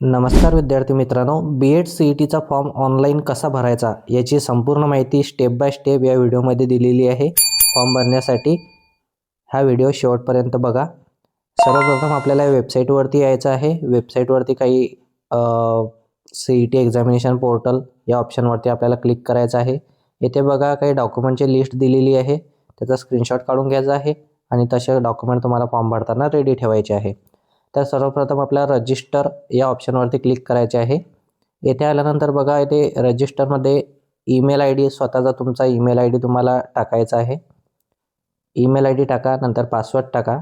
नमस्कार विद्यार्थी मित्रांनो बी एड सी ई टीचा फॉर्म ऑनलाईन कसा भरायचा याची संपूर्ण माहिती स्टेप बाय स्टेप या व्हिडिओमध्ये दिलेली आहे. फॉर्म भरण्यासाठी हा व्हिडिओ शेवटपर्यंत बघा. सर्वप्रथम आपल्याला वेबसाईटवरती यायचं आहे. वेबसाईटवरती काही C E T examination portal या ऑप्शनवरती आपल्याला क्लिक करायचं आहे. येथे बघा काही डॉक्युमेंटची लिस्ट दिलेली आहे. त्याचा स्क्रीनशॉट काढून घ्यायचा आहे आणि तसे डॉक्युमेंट तुम्हाला फॉर्म भरताना रेडी ठेवायचे आहे. तर सर्वप्रथम आपल्याला रजिस्टर या ऑप्शनवरती क्लिक करायचे आहे. येथे आल्यानंतर बघा येथे रजिस्टरमध्ये ईमेल आय डी स्वतःचा तुमचा ईमेल आय डी तुम्हाला टाकायचा आहे. ईमेल आय डी टाका नंतर पासवर्ड टाका.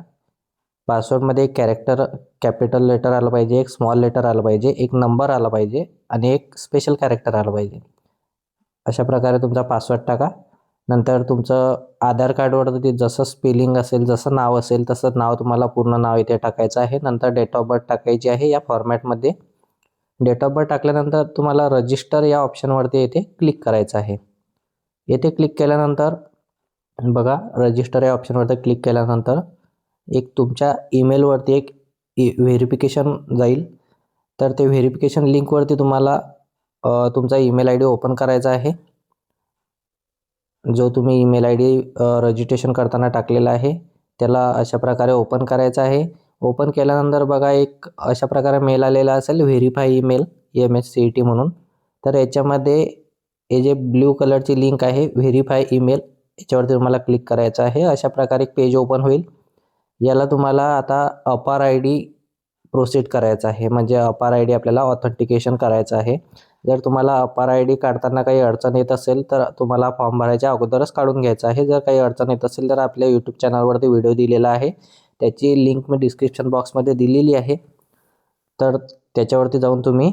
पासवर्डमध्ये एक कॅरेक्टर कॅपिटल लेटर आलं पाहिजे एक स्मॉल लेटर आलं पाहिजे एक नंबर आला पाहिजे आणि एक स्पेशल कॅरेक्टर आलं पाहिजे. अशा प्रकारे तुमचा पासवर्ड टाका. नंतर तुमचं आधार कार्डवरती जसं स्पेलिंग असेल जसं नाव असेल तसं नाव तुम्हाला पूर्ण नाव इथे टाकायचं आहे. नंतर डेट ऑफ बर्थ टाकायची आहे या फॉर्मॅटमध्ये डेट ऑफ बर्थ टाकल्यानंतर तुम्हाला रजिस्टर या ऑप्शनवरती येथे क्लिक करायचं आहे. येथे क्लिक केल्यानंतर बघा रजिस्टर या ऑप्शनवरती क्लिक केल्यानंतर एक तुमच्या ईमेलवरती एक e-, व्हेरिफिकेशन जाईल. तर ते व्हेरिफिकेशन लिंकवरती तुम्हाला तुमचा ईमेल आय डी ओपन करायचा आहे. जो तुम्ही ईमेल आय डी रजिस्ट्रेशन करताना टाकलेला आहे त्याला अशा प्रकारे ओपन करायचं आहे. ओपन केल्यानंतर बघा एक अशा प्रकारे मेल आलेला असेल verify email M S C E T म्हणून. तर याच्यामध्ये हे जे ब्ल्यू कलरची लिंक आहे व्हेरीफाय ईमेल याच्यावरती तुम्हाला क्लिक करायचं आहे. अशा प्रकारे एक पेज ओपन होईल. याला तुम्हाला आता अपार आय डी प्रोसीड करायचं आहे. म्हणजे अपार आय डी आपल्याला ऑथेंटिकेशन करायचं आहे. जर तुम्हाला अपार आय डी काढताना काही अडचण येत असेल तर तुम्हाला फॉर्म भरायच्या अगोदरच काढून घ्यायचा आहे. जर काही अडचण येत असेल तर आपल्या यूट्यूब चॅनलवरती व्हिडिओ दिलेला आहे. त्याची लिंक मी डिस्क्रिप्शन बॉक्समध्ये दिलेली आहे. तर त्याच्यावरती जाऊन तुम्ही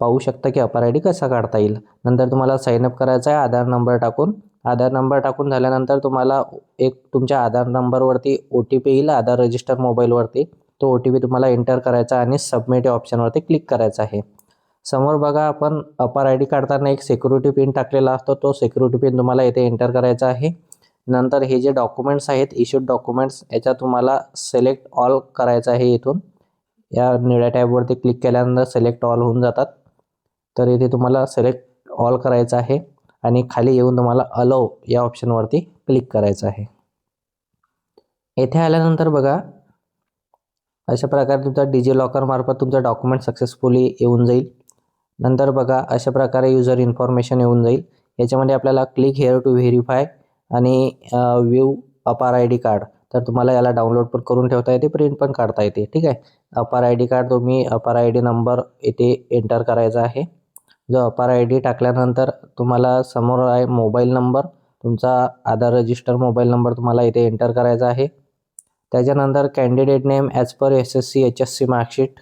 पाहू शकता की अपार आय डी कसा काढता येईल. नंतर तुम्हाला साईनअप करायचा आहे आधार नंबर टाकून. आधार नंबर टाकून झाल्यानंतर तुम्हाला एक तुमच्या आधार नंबरवरती ओ टी पी येईल आधार रजिस्टर मोबाईलवरती तो ओ टी पी तुम्हाला एंटर करायचा आणि सबमिट या ऑप्शनवरती क्लिक करायचा आहे. समोर बघा आपण अपार आय डी काढताना एक सिक्युरिटी पिन टाकलेला असतो. तो सिक्युरिटी पिन तुम्हाला येथे एंटर करायचा आहे. नंतर हे जे डॉक्युमेंट्स आहेत इश्यूड डॉक्युमेंट्स याच्यात तुम्हाला सिलेक्ट ऑल करायचं आहे इथून. या निळ्या टॅबवरती क्लिक केल्यानंतर सिलेक्ट ऑल होऊन जातात. तर इथे तुम्हाला सिलेक्ट ऑल करायचं आहे आणि खाली येऊन तुम्हाला अलो या ऑप्शनवरती क्लिक करायचं आहे. येथे आल्यानंतर बघा अशा प्रकारे तुमचा डिजी लॉकरमार्फत तुमचं डॉक्युमेंट सक्सेसफुली येऊन जाईल. नंतर बघा अशा प्रकारे युजर इन्फॉर्मेशन येऊन जाईल. याच्यामध्ये आपल्याला क्लिक हेअर टू व्हेरीफाय आणि view APAAR I D card तर तुम्हाला याला डाउनलोड पण करून ठेवता येते प्रिंट पण काढता येते. ठीक आहे? अपार आय डी कार्ड तुम्ही अपार आय डी नंबर येथे एंटर करायचा आहे. जो अपार आय डी टाकल्यानंतर तुम्हाला समोर आहे मोबाईल नंबर तुमचा आधार रजिस्टर मोबाईल नंबर तुम्हाला इथे एंटर करायचा आहे. त्याच्यानंतर candidate name as per S S C H S C marksheet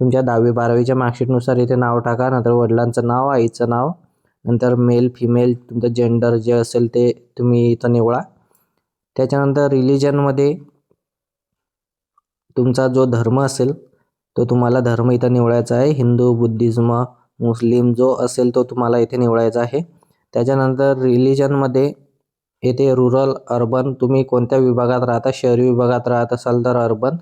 तुमच्या दहावी बारावीच्या मार्कशीटनुसार इथे नाव टाका नंतर वडिलांचं नाव आईचं नाव नंतर मेल फिमेल तुमचं जेंडर जे असेल ते तुम्ही इथं निवडा. त्याच्यानंतर रिलिजनमध्ये तुमचा जो धर्म असेल तो तुम्हाला धर्म इथं निवडायचा आहे. हिंदू बुद्धिझम मुस्लिम जो असेल तो तुम्हाला इथे निवडायचा आहे. त्याच्यानंतर रिलिजनमध्ये येथे रुरल अर्बन तुम्ही कोणत्या विभागात राहता शहरी विभागात राहत असाल तर अर्बन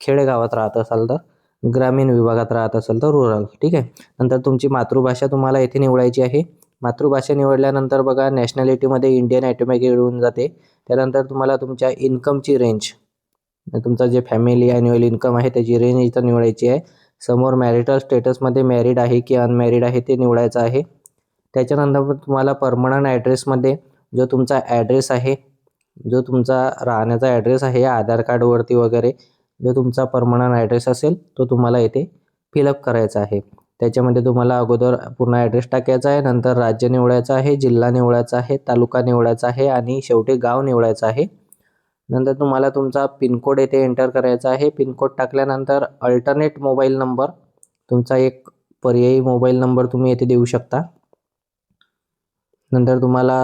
खेडेगावात राहत असाल तर ग्रामीण विभागात राहत असाल तर रुरल ठीक आहे? नंतर तुमची मातृभाषा तुम्हाला येथे निवडायची आहे. मातृभाषा निवडल्यानंतर बघा नॅशनॅलिटीमध्ये इंडियन ॲटोमॅटिक येऊन जाते. त्यानंतर तुम्हाला तुमच्या इन्कमची रेंज तुमचा जे फॅमिली ॲन्युअल इन्कम आहे त्याची रेंज इथं निवडायची आहे. समोर मॅरिटल स्टेटसमध्ये मॅरिड आहे की अनमॅरिड आहे ते निवडायचं आहे. त्याच्यानंतर तुम्हाला परमनंट ॲड्रेसमध्ये जो तुमचा ॲड्रेस आहे जो तुमचा राहण्याचा ॲड्रेस आहे आधार कार्डवरती वगैरे जो तुमचा परमनंट ॲड्रेस असेल तो तुम्हाला येथे फिलअप करायचा आहे. त्याच्यामध्ये तुम्हाला अगोदर पूर्ण ॲड्रेस टाकायचा आहे नंतर राज्य निवडायचं आहे जिल्हा निवडायचा आहे तालुका निवडायचा आहे आणि शेवटी गाव निवडायचं आहे. नंतर तुम्हाला तुमचा पिनकोड येथे एंटर करायचा आहे. पिनकोड टाकल्यानंतर अल्टरनेट मोबाईल नंबर तुमचा एक पर्यायी मोबाईल नंबर तुम्ही येथे देऊ शकता. नंतर तुम्हाला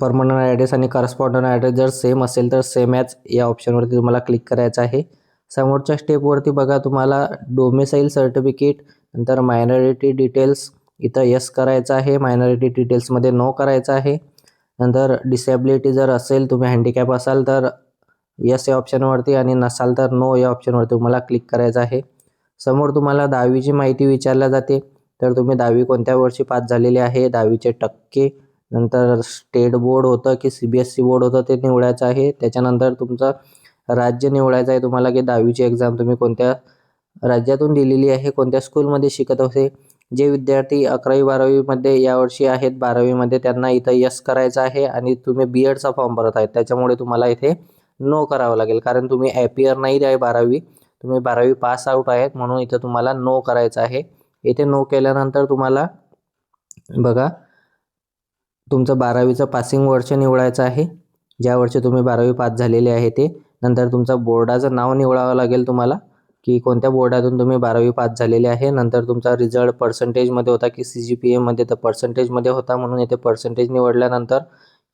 परमनंट ॲड्रेस आणि करस्पॉन्डंट ॲड्रेस जर सेम असेल तर सेम ॲज या ऑप्शनवरती तुम्हाला क्लिक करायचं आहे. समोरच्या स्टेपवरती बघा तुम्हाला डोमेसाईल सर्टिफिकेट नंतर मायनॉरिटी डिटेल्स इथं यस करायचं आहे. मायनॉरिटी डिटेल्समध्ये नो करायचं आहे. नंतर डिसेबिलिटी जर असेल तुम्ही हँडिकॅप असाल तर यस या ऑप्शनवरती आणि नसाल तर नो या ऑप्शनवरती तुम्हाला क्लिक करायचं आहे. समोर तुम्हाला दहावीची माहिती विचारल्या जाते. तर तुम्ही दहावी कोणत्या वर्षी पास झालेली आहे? दहावीचे टक्के. नंतर स्टेट बोर्ड होतं की C B S C board होतं ते निवडायचं आहे. त्याच्यानंतर तुमचं राज्य निवडायचं आहे तुम्हाला की दहावीची एक्झाम तुम्ही कोणत्या राज्यातून दिलेली आहे कोणत्या स्कूलमध्ये शिकत होते. जे विद्यार्थी अकरावी बारावीमध्ये यावर्षी आहेत बारावीमध्ये त्यांना इथं यस करायचं आहे आणि तुम्ही बी एडचा फॉर्म भरत आहेत. त्याच्यामुळे तुम्हाला इथे नो करावं लागेल. कारण तुम्ही ॲपियर नाही आहे बारावी. तुम्ही बारावी पास आऊट आहेत म्हणून इथं तुम्हाला नो करायचं आहे. इथे नो केल्यानंतर तुम्हाला बघा तुमचं बारावीचं पासिंग वर्ष निवडायचं आहे. ज्या वर्षी तुम्ही बारावी पास झालेले आहे ते. नंतर तुमचं बोर्डाचं नाव निवडावं लागेल तुम्हाला की कोणत्या बोर्डातून तुम्ही बारावी पास झालेले आहे. नंतर तुमचा रिझल्ट पर्सेंटेजमध्ये होता की सी जी पी एमध्ये तर पर्सेंटेजमध्ये होता म्हणून येथे पर्सेंटेज निवडल्यानंतर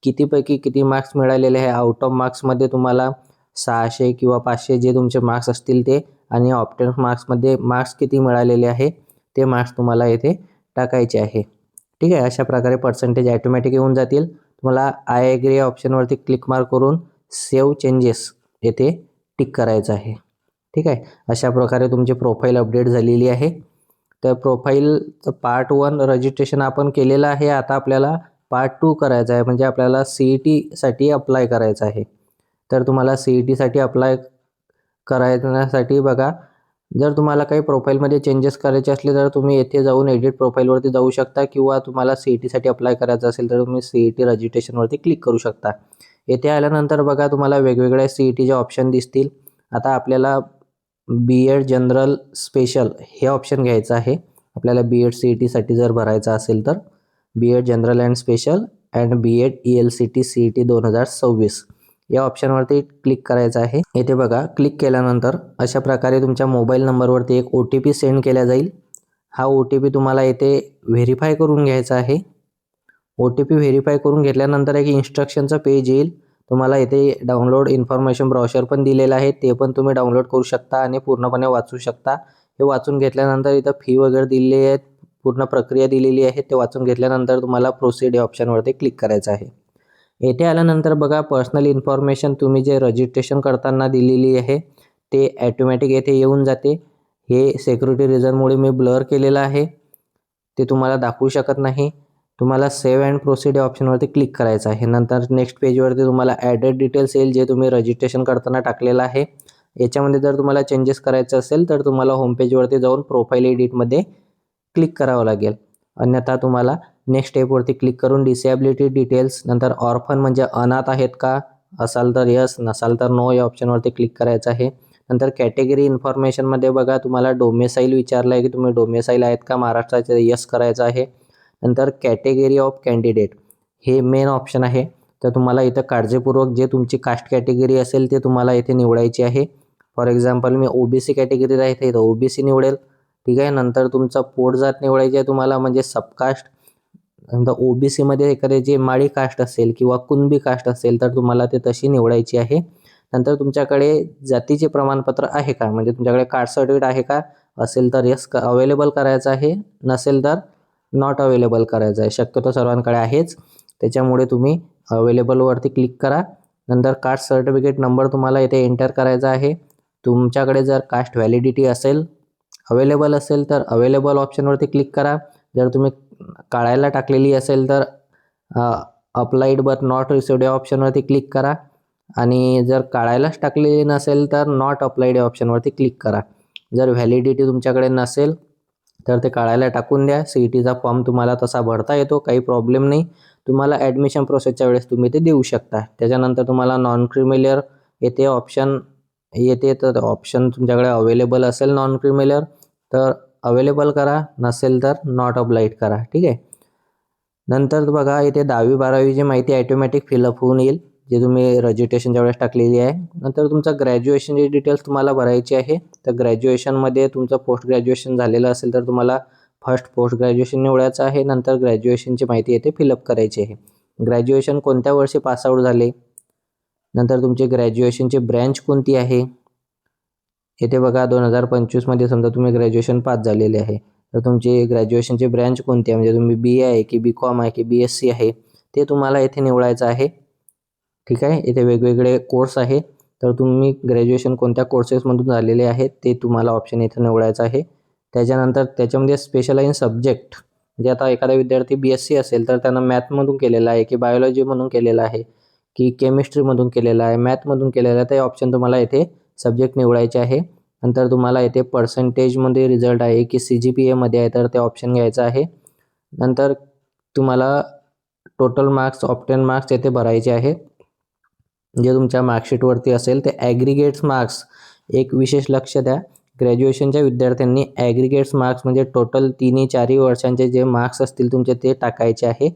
कितीपैकी किती मार्क्स मिळालेले आहे. आउट ऑफ मार्क्समध्ये तुम्हाला सहाशे किंवा पाचशे जे तुमचे मार्क्स असतील ते आणि ऑप्टन मार्क्समध्ये मार्क्स किती मिळालेले आहे ते मार्क्स तुम्हाला येथे टाकायचे आहे. ठीक आहे? अशा प्रकारे पर्सेंटेज ॲटोमॅटिक येऊन जातील. तुम्हाला आय ॲग्री या ऑप्शनवरती क्लिक मार्क करून सेव्ह चेंजेस येथे टिक करायचं आहे. ठीक आहे? अशा प्रकारे तुमची प्रोफाईल अपडेट झालेली आहे. तर प्रोफाईलचं पार्ट वन रजिस्ट्रेशन आपण केलेलं आहे. आता आपल्याला पार्ट टू करायचं आहे. म्हणजे आपल्याला सी ई टीसाठी अप्लाय करायचं आहे. तर तुम्हाला सी ई टीसाठी अप्लाय करायसाठी बघा जर तुम्हाला काही प्रोफाईलमध्ये चेंजेस करायचे असले तर तुम्ही येथे जाऊन एडिट प्रोफाईलवरती जाऊ शकता किंवा तुम्हाला सी ई टीसाठी अप्लाय करायचं असेल तर तुम्ही सी ई टी रजिस्ट्रेशनवरती क्लिक करू शकता. येथे आल्यानंतर बघा तुम्हाला वेगवेगळ्या सी ई टीचे ऑप्शन दिसतील. आता आपल्याला बी एड जनरल स्पेशल हे ऑप्शन घ्यायचं आहे. आपल्याला बी एड सी ई टीसाठी जर भरायचं असेल तर B Ed general and special and B Ed E L C T C E T दोन हजार सव्वीस. या ऑप्शनवरती क्लिक करायचं आहे. येथे बघा क्लिक केल्यानंतर अशा प्रकारे तुमच्या मोबाईल नंबरवरती एक ओ टी पी सेंड केला जाईल. हा ओ टी पी तुम्हाला येथे व्हेरीफाय करून घ्यायचा आहे. ओ टी पी व्हेरीफाय करून घेतल्यानंतर एक इन्स्ट्रक्शनचं पेज येईल. तुम्हाला येथे डाउनलोड इन्फॉर्मेशन ब्रॉशर पण दिलेलं आहे. ते पण तुम्ही डाउनलोड करू शकता आणि पूर्णपणे वाचू शकता. हे वाचून घेतल्यानंतर इथं फी वगैरे दिलेली आहेत पूर्ण प्रक्रिया दिलेली आहे. ते वाचून घेतल्यानंतर तुम्हाला प्रोसीड या ऑप्शनवरती क्लिक करायचं आहे. येथे आल्यानंतर बघा पर्सनल इन्फॉर्मेशन तुम्ही जे रजिस्ट्रेशन करताना दिलेली आहे ते ॲटोमॅटिक येथे येऊन जाते. हे सिक्युरिटी रिझनमुळे मी ब्लर केलेलं आहे. ते तुम्हाला दाखवू शकत नाही. तुम्हाला सेव्ह अँड प्रोसिड या ऑप्शनवरती क्लिक करायचं आहे. नंतर नेक्स्ट पेजवरती तुम्हाला ॲड्रेड डिटेल्स येईल जे तुम्ही रजिस्ट्रेशन करताना टाकलेलं आहे. याच्यामध्ये जर तुम्हाला चेंजेस करायचं असेल तर तुम्हाला होम पेजवरती जाऊन प्रोफाईल एडिटमध्ये क्लिक करावं लागेल. अन्यथा तुम्हाला नेक्स्ट स्टेपवरती क्लिक करून डिसेबिलिटी डिटेल्स नंतर ऑर्फन म्हणजे अनाथ आहेत का? असाल तर यस नसाल तर नो या ऑप्शनवरती क्लिक करायचं आहे. नंतर कॅटेगरी इन्फॉर्मेशनमध्ये बघा तुम्हाला डोमेसाईल विचारलं आहे की तुम्ही डोमेसाईल आहेत का? महाराष्ट्राचे यस करायचं आहे. नंतर कॅटेगरी ऑफ कॅन्डिडेट हे मेन ऑप्शन आहे. तर तुम्हाला इथं काळजीपूर्वक जे तुमची कास्ट कॅटेगरी असेल ते तुम्हाला इथे निवडायची आहे. फॉर एक्झाम्पल मी ओ बी सी कॅटेगरीत आहे इथं ओ बी सी निवडेल. ठीक आहे? नंतर तुमचा पोट जात निवडायची आहे तुम्हाला म्हणजे सबकास्ट नंतर ओ बी सीमध्ये एखाद्याची माळी कास्ट असेल किंवा कुणबी कास्ट असेल तर तुम्हाला ते तशी निवडायची आहे. नंतर तुमच्याकडे जातीचे प्रमाणपत्र आहे का? म्हणजे तुमच्याकडे कास्ट सर्टिफिकेट आहे का? असेल तर यस अवेलेबल करायचं आहे. नसेल तर नॉट अवेलेबल करायचं आहे. शक्यतो सर्वांकडे आहेच. त्याच्यामुळे तुम्ही अवेलेबलवरती क्लिक करा. नंतर कास्ट सर्टिफिकेट नंबर तुम्हाला इथे एंटर करायचा आहे. तुमच्याकडे जर कास्ट व्हॅलिडिटी असेल अवेलेबल असेल तर अवेलेबल ऑप्शनवरती क्लिक करा. जर तुम्ही काढायला टाकलेली असेल तर अप्लाइड बट नॉट रिसिव्ड या ऑप्शनवरती क्लिक करा. आणि जर काढायलाच टाकलेली नसेल तर नॉट अप्लाइड या ऑप्शनवरती क्लिक करा. जर व्हॅलिडिटी तुमच्याकडे नसेल तर ते काढायला टाकून द्या. सी ई टीचा फॉर्म तुम्हाला तसा भरता येतो काही प्रॉब्लेम नाही. तुम्हाला ॲडमिशन प्रोसेसच्या वेळेस तुम्ही ते देऊ शकता. त्याच्यानंतर तुम्हाला नॉन क्रिमिलियर येथे ऑप्शन येते तर ऑप्शन तुमच्याकडे अवेलेबल असेल नॉन क्रिमिलियर तर अवेलेबल करा. नसेल तर नॉट अपलाईट करा. ठीक आहे? नंतर बघा इथे दहावी बारावीची माहिती ॲटोमॅटिक फिलअप होऊन येईल जे तुम्ही रजिस्ट्रेशनच्या वेळेस टाकलेली आहे. नंतर तुमचं ग्रॅज्युएशनची डिटेल्स तुम्हाला भरायची आहे तर ग्रॅज्युएशनमध्ये तुमचं पोस्ट ग्रॅज्युएशन झालेलं असेल तर तुम्हाला फर्स्ट पोस्ट ग्रॅज्युएशन निवडायचं आहे. नंतर ग्रॅज्युएशनची माहिती येथे फिलअप करायची आहे. ग्रॅज्युएशन कोणत्या वर्षी पासआउट झाले? नंतर तुमची ग्रॅज्युएशनची ब्रँच कोणती आहे? येथे बघा दोन हजार पंचवीसमध्ये समजा तुम्ही ग्रॅज्युएशन पास झालेले आहे. तर तुमची ग्रॅज्युएशनची ब्रँच कोणती आहे? म्हणजे तुम्ही बी ए आहे की बी कॉम आहे की बी एस सी आहे ते तुम्हाला येथे निवडायचं आहे. ठीक आहे? इथे वेगवेगळे कोर्स आहे. तर तुम्ही ग्रॅज्युएशन कोणत्या कोर्सेसमधून झालेले आहे ते तुम्हाला ऑप्शन इथं निवडायचं आहे. त्याच्यानंतर त्याच्यामध्ये स्पेशलाईन सब्जेक्ट म्हणजे आता एखादा विद्यार्थी बी एस सी असेल तर त्यांना मॅथमधून केलेला आहे की बायोलॉजीमधून केलेला आहे की केमिस्ट्रीमधून केलेला आहे मॅथमधून केलेला आहे ते ऑप्शन तुम्हाला येथे सब्जेक्ट निवडायचे आहे. नंतर तुम्हाला येथे पर्सेंटेजमध्ये रिझल्ट आहे की सी जी पी एमध्ये आहे तर ते ऑप्शन घ्यायचं आहे. नंतर तुम्हाला टोटल मार्क्स ऑप्टेन मार्क्स येथे भरायचे आहे. जे तुमच्या मार्कशीटवरती असेल ते ॲग्रिगेट्स मार्क्स एक विशेष लक्ष द्या. ग्रॅज्युएशनच्या विद्यार्थ्यांनी ॲग्रिगेट्स मार्क्स म्हणजे टोटल तिन्ही चारही वर्षांचे जे मार्क्स असतील तुमचे ते टाकायचे आहे.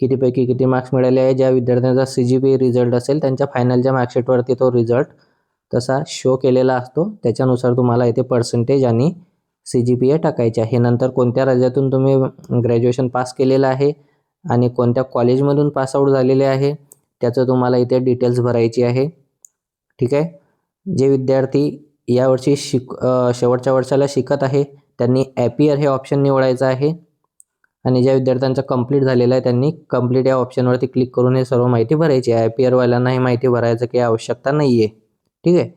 कितीपैकी किती मार्क्स मिळाले आहे ज्या विद्यार्थ्यांचा सी जी पी रिझल्ट असेल त्यांच्या फायनलच्या मार्कशीटवरती तो रिझल्ट तसा शो केलेला असतो. त्याच्यानुसार तुम्हाला इथे पर्सेंटेज आणि सी जी पी ए टाकायचे आहे. नंतर कोणत्या राज्यातून तुम्ही ग्रॅज्युएशन पास केलेलं आहे आणि कोणत्या कॉलेजमधून पासआउट झालेले आहे त्याचं तुम्हाला इथे डिटेल्स भरायची आहे. ठीक आहे? जे विद्यार्थी यावर्षी शिक शेवटच्या वर्षाला शिकत आहे त्यांनी ॲपियर हे ऑप्शन निवडायचं आहे. आणि ज्या विद्यार्थ्यांचं कंप्लीट झालेलं आहे त्यांनी कंप्लीट या ऑप्शनवरती क्लिक करून हे सर्व माहिती भरायची आहे. ॲपियरवाल्यांना ही माहिती भरायचं काही आवश्यकता नाही आहे ठीक आहे?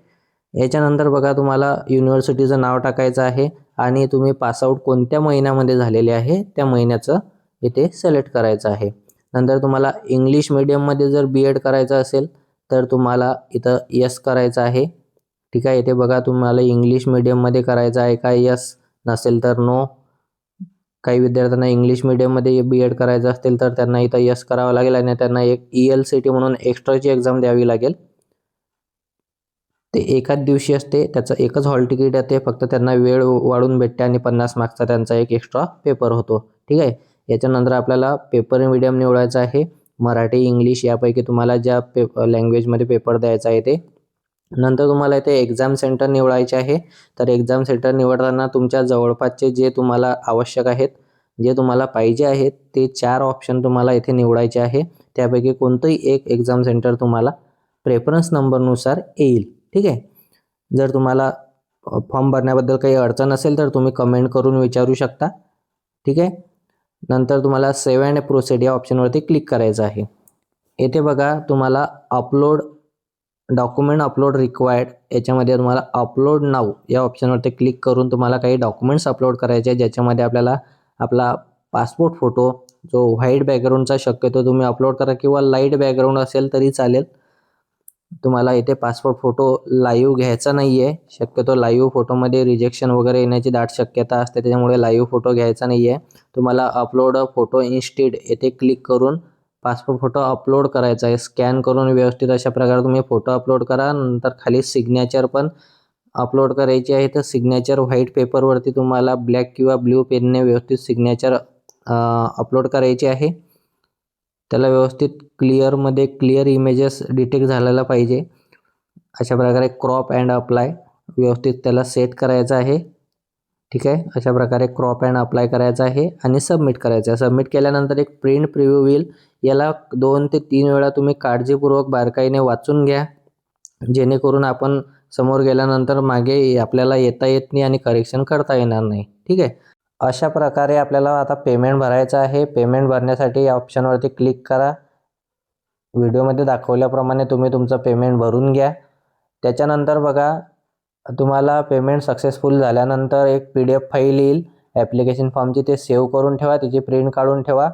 याच्यानंतर बघा तुम्हाला युनिव्हर्सिटीचं नाव टाकायचं आहे आणि तुम्ही पासआउट कोणत्या महिन्यामध्ये झालेले आहे त्या महिन्याचं इथे सिलेक्ट करायचं आहे. नंतर तुम्हाला इंग्लिश मिडियममध्ये जर बी एड करायचं असेल तर तुम्हाला इथं यस करायचं आहे. ठीक आहे? इथे बघा तुम्हाला इंग्लिश मिडियममध्ये करायचं आहे का यस नसेल तर नो काही विद्यार्थ्यांना इंग्लिश मिडियममध्ये बी एड करायचं असेल तर त्यांना इथं यस करावं लागेल आणि त्यांना एक ई एल सी टी म्हणून एक्स्ट्राची एक्झाम द्यावी लागेल. ते एकाच दिवशी असते त्याचं एकच हॉल तिकीट येते फक्त त्यांना वेळ वाढून भेटते आणि पन्नास मार्क्सचा त्यांचा एक एक्स्ट्रा पेपर होतो. ठीक आहे? याच्यानंतर आपल्याला पेपर मीडियम निवडायचं आहे. मराठी इंग्लिश यापैकी तुम्हाला ज्या पे लँग्वेजमध्ये पेपर द्यायचा आहे ते. नंतर तुम्हाला इथे एक्झाम सेंटर निवडायचे आहे. तर एक्झाम सेंटर निवडताना तुमच्या जवळपासचे जे तुम्हाला आवश्यक आहेत जे तुम्हाला पाहिजे आहेत ते चार ऑप्शन तुम्हाला इथे निवडायचे आहे. त्यापैकी कोणतंही एक एक्झाम सेंटर तुम्हाला प्रेफरन्स नंबरनुसार येईल. ठीक आहे? जर तुम्हाला फॉर्म भरण्याबद्दल काही अडचण असेल तर तुम्ही कमेंट करून विचारू शकता. ठीक आहे? नंतर तुम्हाला सेव्ह अँड प्रोसेड या ऑप्शनवरती क्लिक करायचं आहे. येथे बघा तुम्हाला अपलोड डॉक्युमेंट अपलोड रिक्वायर्ड याच्यामध्ये तुम्हाला अपलोड नाव या ऑप्शनवरती क्लिक करून तुम्हाला काही डॉक्युमेंट्स अपलोड करायचे आहे ज्याच्यामध्ये आपल्याला आपला पासपोर्ट फोटो जो व्हाईट बॅकग्राऊंडचा शक्यतो तुम्ही अपलोड करा किंवा लाइट बॅकग्राऊंड असेल तरी चालेल. तुम्हाला इथे पासपोर्ट फोटो लाईव्ह घ्यायचा नाही आहे शक्यतो लाईव्ह फोटोमध्ये रिजेक्शन वगैरे येण्याची दाट शक्यता असते त्याच्यामुळे लाईव्ह फोटो घ्यायचा नाही आहे तुम्हाला अपलोड फोटो इन्स्टेड येथे क्लिक करून पासपोर्ट फोटो अपलोड करायचा आहे. स्कॅन करून व्यवस्थित अशा प्रकारे तुम्ही फोटो अपलोड करा. नंतर खाली सिग्नेचर पण अपलोड करायची आहे. तर सिग्नेचर व्हाईट पेपरवरती तुम्हाला ब्लॅक किंवा ब्ल्यू पेनने व्यवस्थित सिग्नेचर अपलोड करायची आहे. त्याला व्यवस्थित क्लिअरमध्ये क्लिअर इमेजेस डिटेक्ट झालेला पाहिजे. अशा प्रकारे क्रॉप अँड अप्लाय व्यवस्थित त्याला सेट करायचं आहे. ठीक आहे? अशा प्रकारे क्रॉप अँड अप्लाय करायचं आहे आणि सबमिट करायचं आहे. सबमिट केल्यानंतर एक प्रिंट प्रिव्ह्यू येईल याला दोन ते तीन वेळा तुम्ही काळजीपूर्वक बारकाईने वाचून घ्या. जेणेकरून आपण समोर गेल्यानंतर मागे आपल्याला येता येत नाही आणि करेक्शन करता येणार नाही. ठीक आहे? अशा प्रकारे आपल्याला आता पेमेंट भरायचं आहे. पेमेंट भरण्यासाठी या ऑप्शनवरती क्लिक करा. व्हिडिओमध्ये दाखवल्याप्रमाणे तुम्ही तुमचं पेमेंट भरून घ्या. त्याच्यानंतर बघा तुम्हाला पेमेंट सक्सेसफुल झाल्यानंतर एक पी डी एफ फाईल येईल. ॲप्लिकेशन फॉर्मची ते सेव्ह करून ठेवा. तिची प्रिंट काढून ठेवा.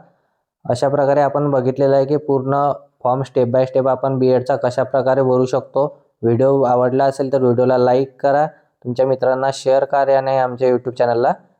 अशा प्रकारे आपण बघितलेलं आहे की पूर्ण फॉर्म स्टेप बाय स्टेप आपण बी एडचा कशा प्रकारे भरू शकतो. व्हिडिओ आवडला असेल तर व्हिडिओला लाईक करा. तुमच्या मित्रांना शेअर करा आणि आमच्या यूट्यूब चॅनलला